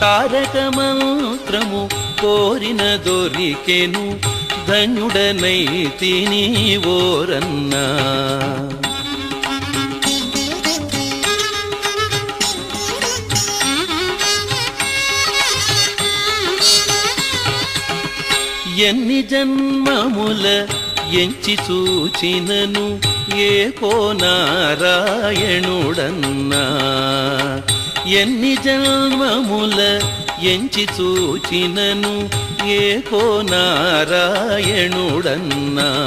తారక మంత్రము కోరిన దొరికెను ధన్యుడనైతిని ఓరన్నా. ఎన్ని జన్మముల ఎంచి చూచినను ఏ కో నారాయణుడన్నా. ఎన్ని జన్మముల ఎంచి చూచినను ఏకో నారాయణుడన్నా.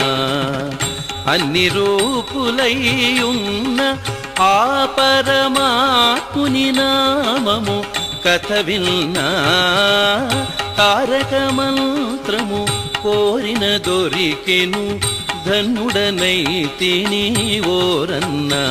అన్ని రూపులయ్యున్న ఆ పరమాత్ముని నామము కథ విన్నా. తారక మంత్రము కోరిన దొరికెను ధన్యుడనైతిని ఓరన్నా.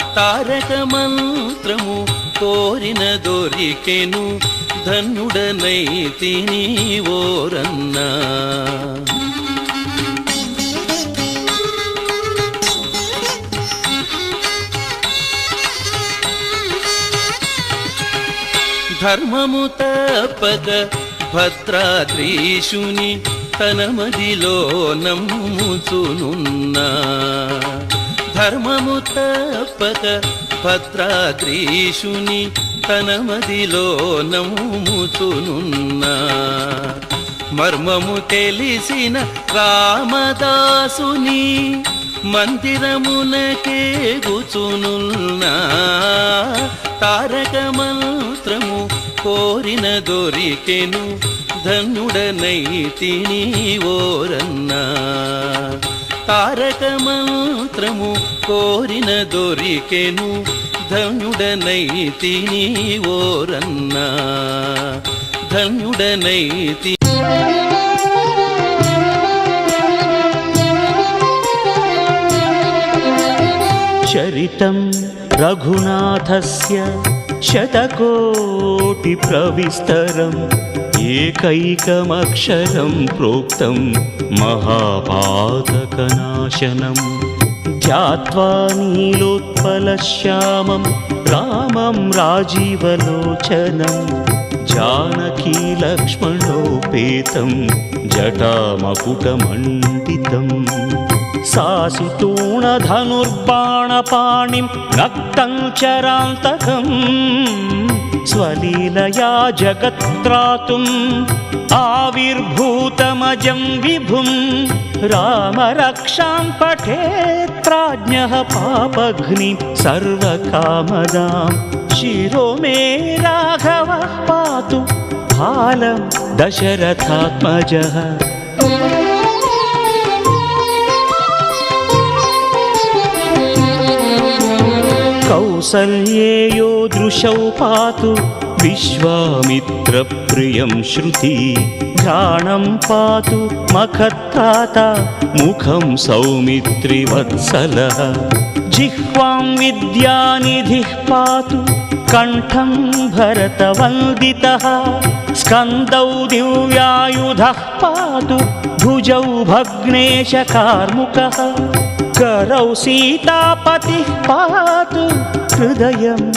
తారక మంత్రము కోరిన దొరికెను ధన్యుడనైతిని ఓరన్నా. ధర్మము తప్పక భద్రాద్రీషుని తన మదిలో నమ్ముచునున్నా. ధర్మము తప్పక భద్రాద్రీషుని తన మదిలో నమ్ముచునున్నా. మర్మము తెలిసిన రామదాసుని మందిరమునకే గుచునున్నా తారక మంత్రము కోరిన దొరికెను ధన్యుడనైతిని ఓరన్నా. తారక మాత్రము కోరిన దొరికెను ధన్యుడనైతిని ఓరన్నా. ధన్యుడనైతి చరితం రఘునాథస్య శతకోటి ప్రవిస్తరం ఏకైకమక్షరం ప్రోక్తం మహాపాతకనాశనం. ధ్యాత్వా నీలోత్పలశ్యామం రామం రాజీవలోచనం జానకీ లక్ష్మణోపేతం జటామకుటమండితం सासुतूणधनुर्बाणपाणिं रक्तं चरान्तकम् स्वलीलया जगत्त्रातुम् आविर्भूतमजं विभुं रामरक्षां पठेत्राज्ञः पापघ्नि सर्वकामदां शिरो मे राघवः पातु फालं दशरथात्मजः कौसल्येयो दृशौ पातु विश्वामित्रप्रियं श्रुति घ्राणं पातु मखत्राता मुखं सौमित्रिवत्सलः जिह्वां विद्यानिधिः पातु कण्ठं भरतवन्दितः स्कन्दौ दिव्यायुधः पातु भुजौ भग्नेशकार्मुकः करौ सीतापतिः पातु हृदयम्